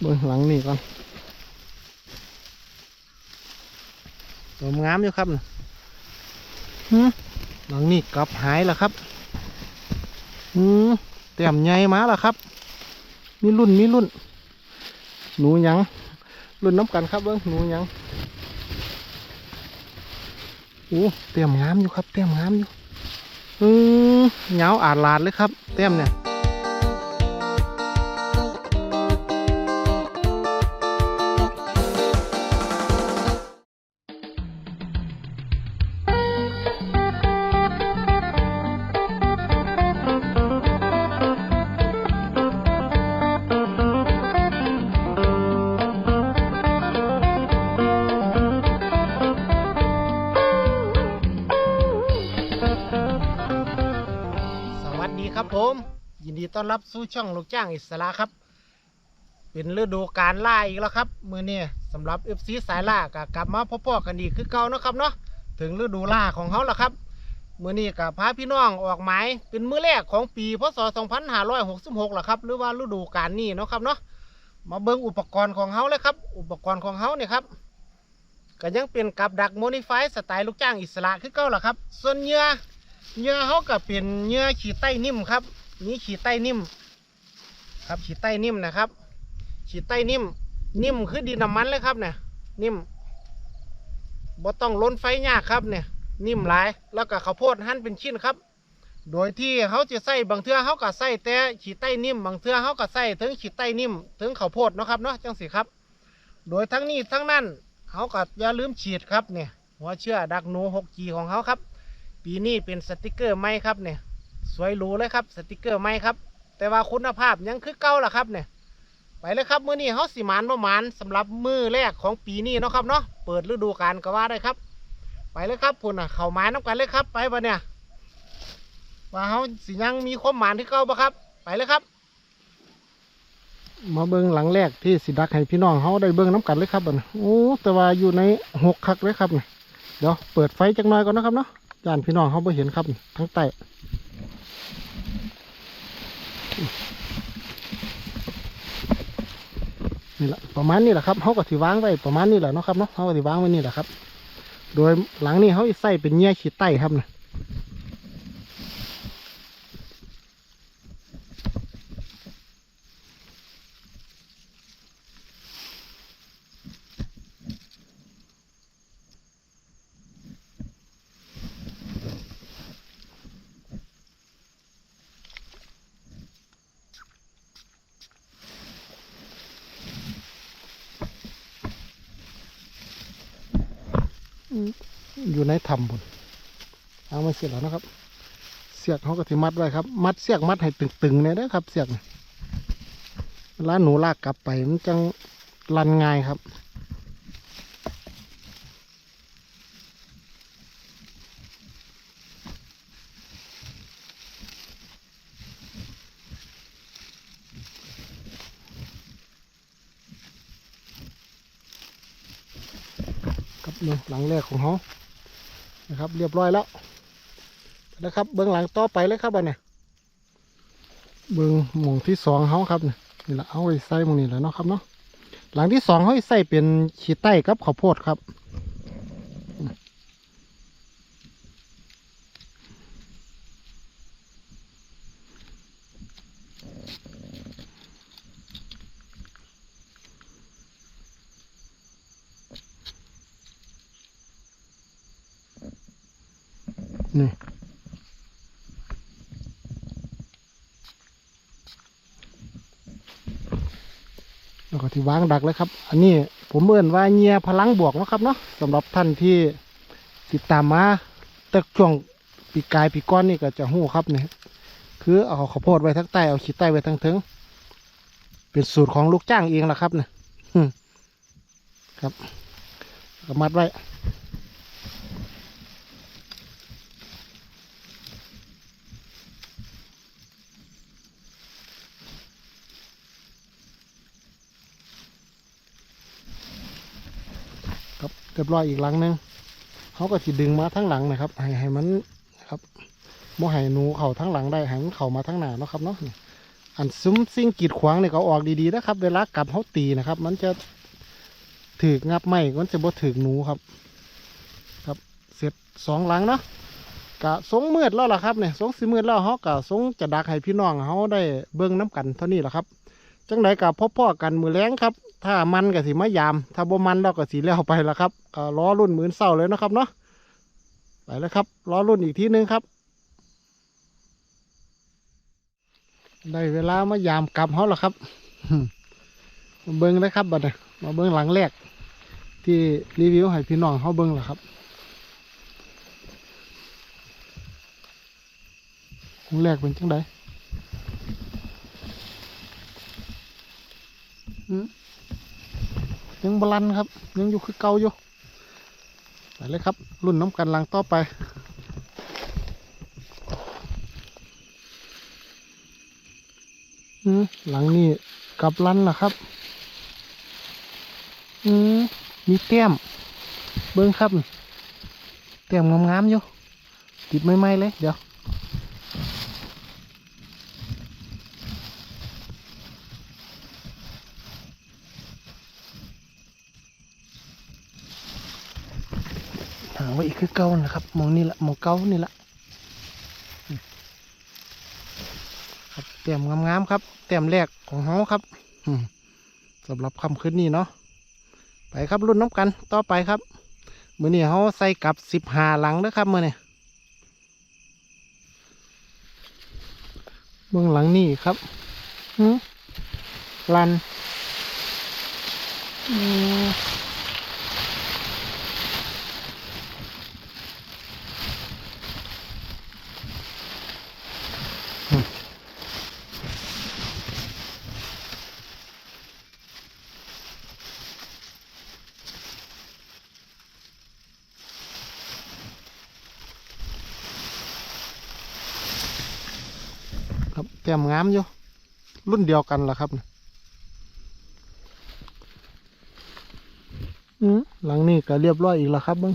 เบื้องหลังนี่ก่อนตัวงามอยู่ครับน่ะหืมหลังนี่กลับหายแล้วครับอืมเต็มใหญ่มาแล้วครับ มีรุ่นมีรุ่น หนูหยัง รุ่นน้ำกันครับเบิ้งหนูหยังโอ้เต็มงามอยู่ครับ เต็มงามอยู่อืมเหงาอาดลาดเลยครับ เต็มเนี่ย ต้อนรับสู่ช่องลูกจ้างอิสระครับ เป็นฤดูการล่าอีกแล้วครับมือเนี้สำหรับเอฟซีสายล่าก็กลับมาพบๆกันอีกคือเก่านะครับเนาะถึงฤดูล่าของเขาแล้วครับมือนี้กับพาพี่น้องออกหมายเป็นมือแรกของปีพศ 2566แล้วครับ หรือว่าฤดูกาลนี้เนาะครับเนาะมาเบิ่งอุปกรณ์ของเขาเลยครับ อุปกรณ์ของเขาเนี่ยครับก็ยังเป็นกับดักโมนิฟายสไตล์ลูกจ้างอิสระคือเก่าแหละครับ ส่วนเหยื่อเหยื่อเขาก็เป็นเหยื่อขีดไต้นิ่มครับ นี่ขีดไต้นิ่ม ครับขีดไต้นิ่มนะครับ ขีดไต้นิ่ม นิ่มคือดินน้ำมันเลยครับเนี่ยนิ่มบ่ต้องล้นไฟยากครับเนี่ย นิ่มหลายแล้วก็ข้าวโพดหั่นเป็นชิ้นครับ โดยที่เขาจะใส่บางเทื่อเขาก็ใส่แต่ขีดไต้นิ่ม บางเทื่อเขาก็ใส่ถึงขีดไต้นิ่ม ถึงข้าวโพดนะครับเนาะจังสิครับ โดยทั้งนี้ทั้งนั้นเขาก็อย่าลืมฉีดครับเนี่ยหัวเชื้อดักหนู 6G ของเขาครับ ปีนี้เป็นสติกเกอร์ใหม่ครับเนี่ย สวยหรูเลยครับ สติกเกอร์ใหม่ครับ แต่ว่าคุณภาพยังคือเก่าล่ะครับเนี่ยไปเลยครับมื้อนี้เฮาสิหมานบ่หมานสำหรับมือแรกของปีนี้เนาะครับเนาะเปิดฤดูกาลก็ว่าได้ครับ ไปเลยครับพุ่นน่ะเข้าหมายน้ำกันเลยครับ ไปบ่เนี่ยว่าเฮาสิยังมีความหมานที่เก่าบ่ครับ ไปเลยครับ มาเบิ่งหลังแรกที่สิดักให้พี่น้องเฮาได้เบิ่งน้ำกันเลยครับบัดนี้โอ้แต่ว่าอยู่ในหกคักเลยครับเนี่ยเดี๋ยวเปิดไฟจักหน่อยก่อนนะครับเนาะย่านพี่น้องเขาไ่เห็นครับทั้งใต้ นี่แหละประมาณนี้แหละครับเขาก็ถือวางไว้ประมาณนี้แหละเนาะครับเนาะเขาก็ถือวางไว้นี่แหละครับ โดยหลังนี้เขาใส่เป็นเงี้ยขีดใต้ครับนะ อยู่ในถ้ำบนเอามาเสียแล้วนะครับ เสียกเขาก็ถิมัดไว้ครับ มัดเสียกมัดให้ตึงๆเนี่ยนะครับ เสียกน่ะเวลาหนูลากกลับไปมันจังลันง่ายครับ หลังแรกของเขานะครับ เรียบร้อยแล้วนะครับเบื้องหลังต่อไปเลยครับอันเนี่ยเบื้องหมองที่สองเขาครับนี่นี่แหละเอาไปใส่หมองนี้แหละเนาะครับเนาะหลังที่สองเขาใส่เป็นขีดใต้กับข้าวโพดครับ นี่แล้วก็ที่วางดักเลยครับ อันนี้ผมเอื่นว่าเงียพลังบวกนะครับเนาะสำหรับท่านที่ติดตามมาต่ช่วงปีกายปีก้อนนี่ก็จะหู้ครับเนี่ยคือเอาข้าวโพดไว้ทั้งใต้เอาขีดใต้ไว้ทั้งเทิงเป็นสูตรของลูกจ้างเองละครับเนี่ยครับ ก็มัดไว้ เรียบร้อยอีกหลังหนึงเขาก็สิดึงมาทั้งหลังนะครับให้ให้มันครับโมให้หนูเข่าทั้งหลังได้ให้มันเข่ามาทั้งหน้าเนาะครับเนาะอันซุ้มซิ่งกีดขวางเนี่ยก็เอาออกดีๆนะครับ เวลากลับเขาตีนะครับ มันจะถือกงับไม่มันจะบ่ถือกหนูครับ ครับเสร็จสองหลังเนาะกะสงมืดแล้วล่ะครับเนี่ยสงสีมืดแล้วเขากะสงจะดักให้พี่น้องเขาได้เบิ่งน้กันเท่านี้แหละครับจังไดกับพ่อพ่อๆกันมือแรงครับ ถ้ามันก็สิมายาม ถ้าบ่มันเราก็สิแล้วไปละครับล้อรุ่นหมื่นเศร้าเลยนะครับเนาะไปแล้วครับล้อรุ่นอีกทีนึงครับ ได้เวลามายามกลับเขาแล้วครับมาเบิ้งเลยครับบัดนี้มาเบิ้งหลังแรก ที่รีวิวให้พี่น้องเขาเบิ้งแล้วครับหลังแรกเป็นจังไดอืม ยังบลันครับ ยังอยู่คือเก่าอยู่ไปเลยครับรุ่นน้ำกันลังต่อไปอืมหลังนี้กลับลันล่ะครับอืมมีแต้มเบิ้งครับแต้มงามๆอยู่ติดไม่ๆเลยเดี๋ยว หางไว้อีก คือเก่านะครับมองนี่ละมองเก่านี่ละอืมครับแต้มงามๆครับแต้มแรกของเฮาครับสำหรับคำคืนนี้เนาะไปครับรุ่นน้ำกันต่อไปครับมือนี้เฮาใส่กับสิบหาหลังเด้อครับมือนี้เบื้องหลังนี่ครับหืมลันอื งามอยู่ รุ่นเดียวกันล่ะครับน่ะอืมหลังนี้ก็เรียบร้อยอีกแล้วครับเบิ้ง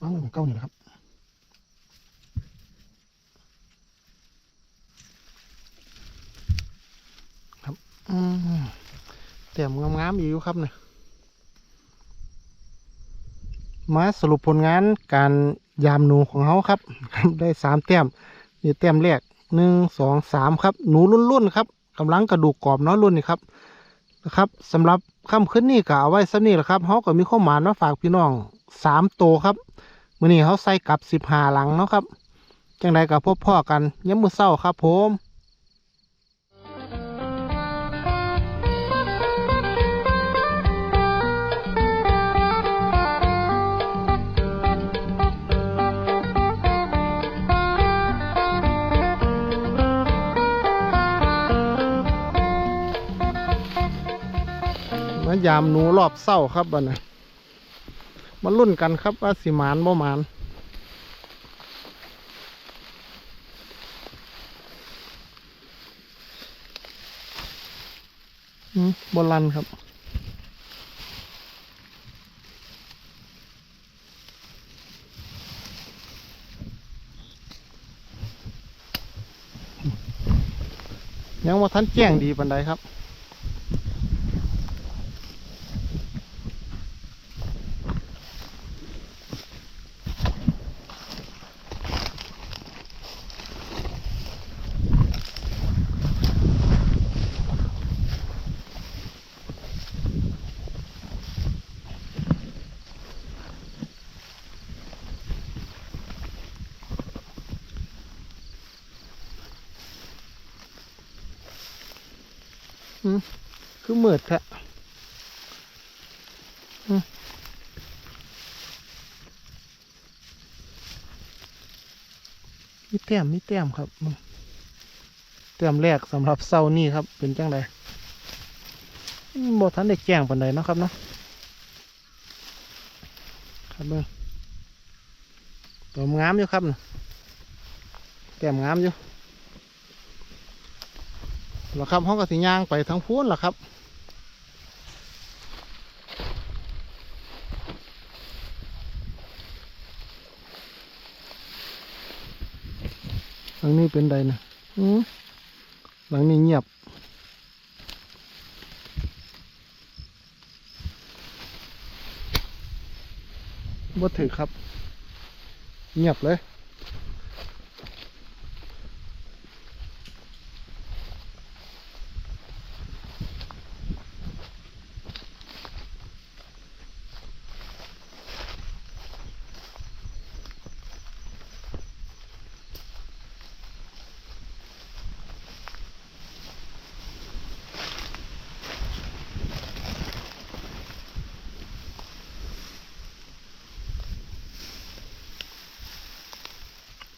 วางไว้ของเก้านี่แหละครับ อืมแต้มงามๆ อยู่ครับเนี่ยมาสรุปผลงานการยามหนูของเขาครับได้สามแต้มนี่แต้มแรกหนึ่งสองสามครับ หนูรุ่นๆครับกำลังกระดูกกรอบเน้อยรุ่นนี่ครับนะครับสำหรับค่ำขึ้นนี่ก็เอาไว้สักนี่แหละครับเขาก็มีข้อหมายมาฝากพี่น้องสามโตวครับมื่อนี้เขาใส่กับสิบหาหลังเนาะครับจังใดกับพบพ่อกันย้ำมือเศร้าครับผม มายามหนูรอบเศร้าครับบัดนะมาลุ้นกันครับว่าสิมานบ่มานอืมบลันครับยังว่าท่านแจ้งดีปันใดครับ คือมืดแท้มีแต้มมีแต้มครับแต้มแรกสำหรับเสานี่ครับ เป็นจังไดอืมบทันได้แจ้งปันใดนะครับเนาะครับเบิ่งตัวงามอยู่ครับแก้มงามอยู่ แล้วครับห้องกสิย่างไปทั้งพูนล่ะครับหลังนี้เป็นใดนะอืมหลังนี้เงียบบ่ถือครับ เงียบเลย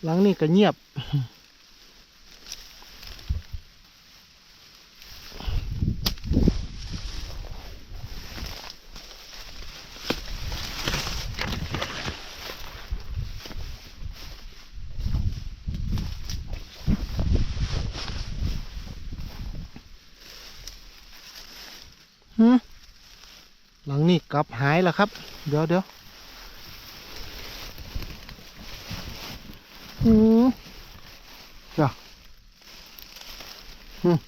หลังนี้ก็เงียบหืมหลังนี้กลับหายแล้วครับ เดี๋ยวเดี๋ยว อืมจ้ะอืม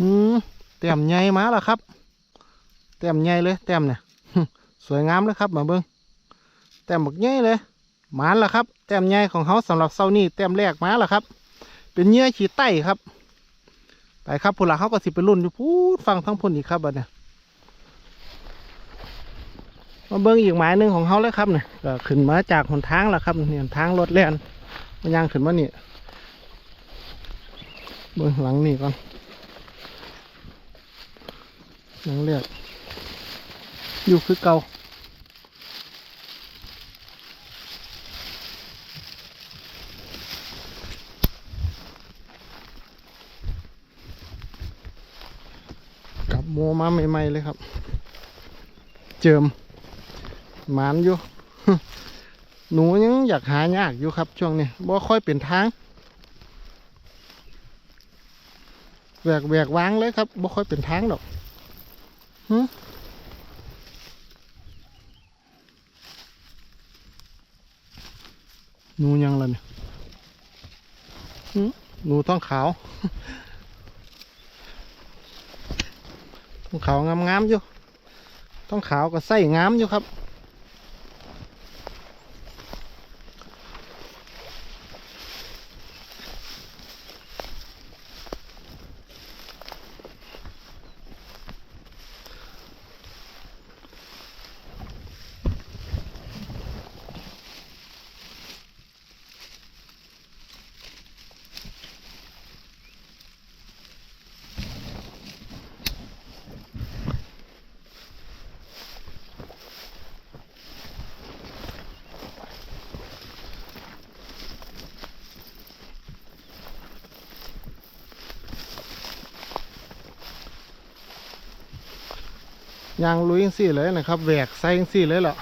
อืมแต้มใหญ่มาแล้วครับแต้มใหญ่เลยแต้มเนี่ยสวยงามเลยครับมาเบิ้งแต้มบักใหญ่เลยหมานแล้วครับแต้มใหญ่ของเขาสำหรับเซานี่แต้มแรกมาแล้วครับ เป็นเหยื่อขีไต้ครับไปครับพุ่นละเขาก็สิไปรุ่นอยู่พูดฟังทั้งพุ่นอีกครับบัดเนี่ยมาเบิ้งอีกหมายหนึ่งของเขาเลยครับเนี่ยก็ขึ้นมาจากหนทางแล้วครับเนี่ยทางรถแล่นมันยางขึ้นมานี่เบิ้งหลังนี่ก่อน หลังเลือดอยู่คือเก่ากับโมมาใหม่ๆเลยครับ เจิมหมานอยู่ หนูยังอยากหายากอยู่ครับช่วงนี้บ่ค่อยเป็นทางแหวกแหวกวางเลยครับบ่ค่อยเป็นทางดอก หึหนูยังล่ะเนี่ยหึหนูต้องขาวต้องขาวงามๆอยู่ ต้องขาวก็ใส่งามอยู่ครับ ยางลุยงสี่เลยนะครับแหวกไส้จังสี่เลยเหรอ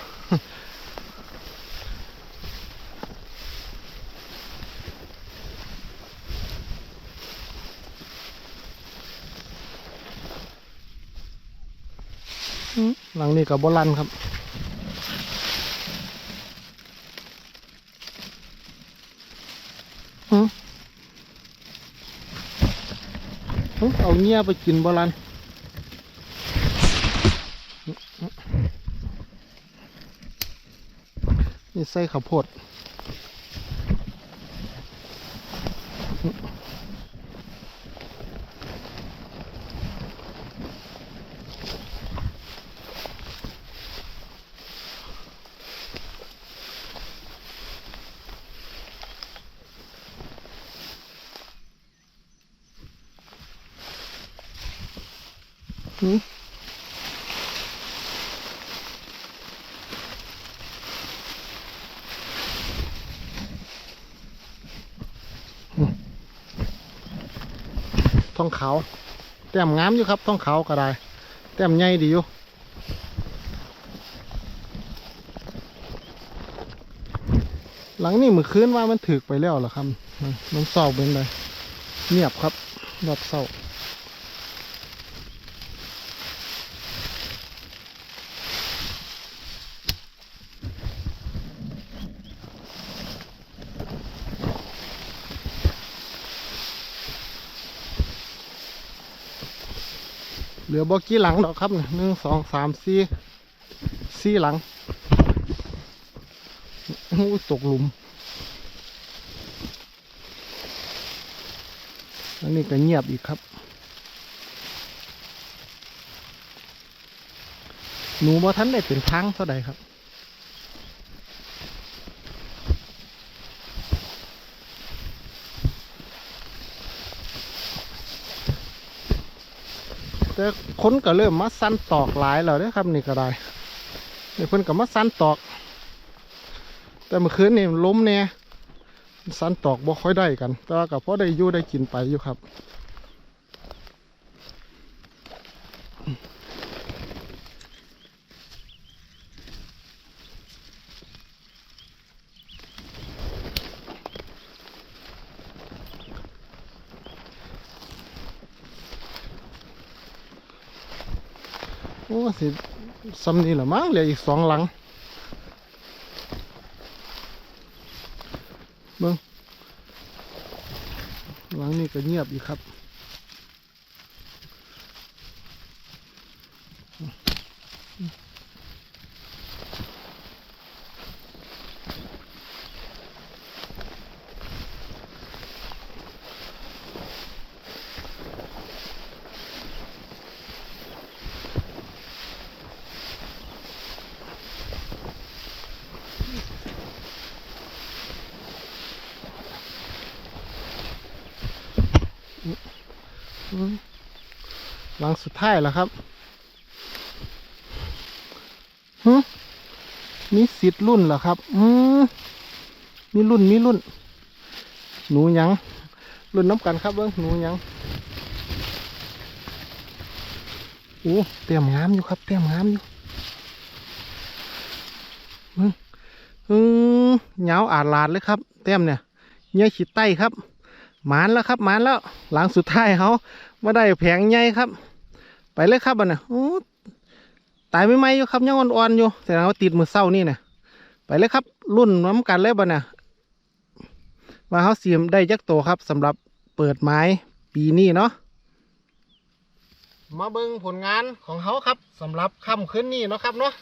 หลังนี้กับบลันครับอืมอืมเอาเงี้ยไปกินบลัน ใส่ข้าวโพดอืม ทองขาวแต้มงามอยู่ครับทองขาวก็ได้แต้มใหญ่ดีอยู่หลังนี้มือคืนว่ามันถึกไปแล้วเหรอครับมันสอบเศร้าเป็นไรเงียบครับรอบเศร้า ลือบอกกี้หลังดอกครับหนึ่งสองสามสี่สี่หลังโอ้ตกหลุม อันนี้ก็เงียบอีกครับ หนูบ่ทันได้เป็นทางเท่าใดครับ แต่คนก็เริ่มมาสั้นตอกหลายแล้วเด้ครับนี่ก็ได้เดี๋ยวเพิ่นก็มาสั้นตอก แต่เมื่อคืนนี่ล้มเนี่ยสั้นตอกบ่ค่อยได้กัน แต่ว่าก็พอได้อยู่ได้กินไปอยู่ครับ โอ้สิซ้ำนี่หละมั้งเหลืออีกสองหลังเบิ้งหลังนี้ก็เงียบอยู่ครับ ลังสุดท้ายแล้วครับฮึมีสิทธิ์รุ่นเหรอครับอืมมีรุ่นมีรุ่น หนูยัง รุ่นน้ำกันครับเบิ้งหนูยังโอ้เตรียมงามอยู่ครับ เตรียมงามอยู่เบิ้งอืมเหงาอาดลาดเลยครับ เตรียมเนี่ยเงี้ยขีดไต้ครับหมานแล้วครับหมานแล้ว หลังสุดท้ายเขาไมาได้แผงใหญ่ครับ ไปเลยครับอันน่ะโอ้ตายไม่ไหมอยู่ครับยังอ่อนๆอยู่แต่เราติดมือเศร้านี่เนี่ยไปเลยครับ รุ่นน้ำกันเลยบันน่ะว่าเขาเสียมได้ยักโตครับสำหรับเปิดไม้ปีนี้เนาะมาเบิ่งผลงานของเขาครับสำหรับค่ำคืนนี้เนาะครับเนาะ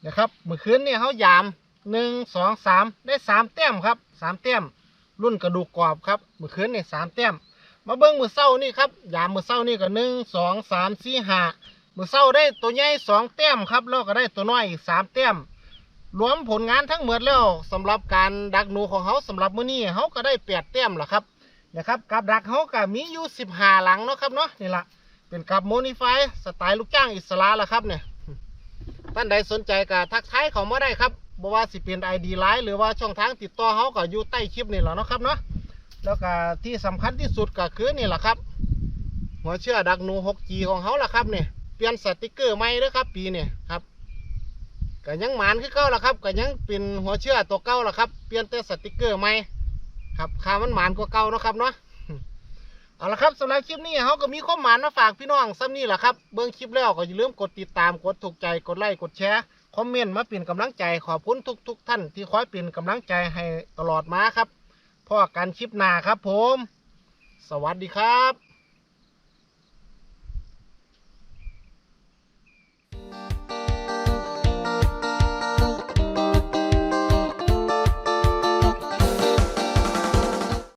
เดี๋ยวครับเมื่อคืนนี่เขายามหนึ่งสองสามได้สามแต้มครับสามแต้มรุ่นกระดูกกรอบครับเมื่อคืนนี่สามแต้ม มาเบิ้งมือเศร้านี่ครับยามมือเศร้านี่ก็หนึ่งสองสามสี่ห้ามือเศร้าได้ตัวใหญ่สองแต้มครับแล้วก็ได้ตัวน้อยอีกสามแต้มรวมผลงานทั้งหมดแล้วสำหรับการดักหนูของเขาสำหรับมื้อนี้เขาก็ได้แปดแต้มแล้วครับนะครับกับดักเขาก็มีอยู่สิบห้าหลังเนาะครับเนาะนี่ละเป็นกับโมนิฟายสไตล์ลูกจ้างอิสระละครับเนี่ยท่านใดสนใจก็ทักทายเขามาได้ครับบ่ว่าสิเป็นไอดีไลน์หรือว่าช่องทางติดต่อเขาก็อยู่ใต้คลิปนี่แหละเนาะครับเนาะ แล้วก็ที่สำคัญที่สุดก็คือนี่แหละครับ หัวเชื่อดักหนู 6G ของเขาล่ะครับเนี่ยเปลี่ยนสติกเกอร์ใหม่เด้อครับ ปีนี้ครับก็ยังหมานคือเก่าล่ะครับก็ยังเป็นหัวเชื่อตัวเก่าล่ะครับเปลี่ยนแต่สติกเกอร์ใหม่ครับค่ามันหมานกว่าเก่าเนาะครับเนาะเอาละครับสำหรับคลิปนี้เขาก็มีข้อมหมานมาฝากพี่น้องซ้ำนี่แหละครับเบื้องคลิปแล้วก็อย่าลืมกดติดตามกดถูกใจกดไลค์กดแชร์คอมเมนต์มาเป็นกำลังใจขอบคุณทุก ๆ ท่านที่คอยเป็นกำลังใจให้ตลอดมาครับ พ่อกันคลิปหน้าครับผม สวัสดีครับ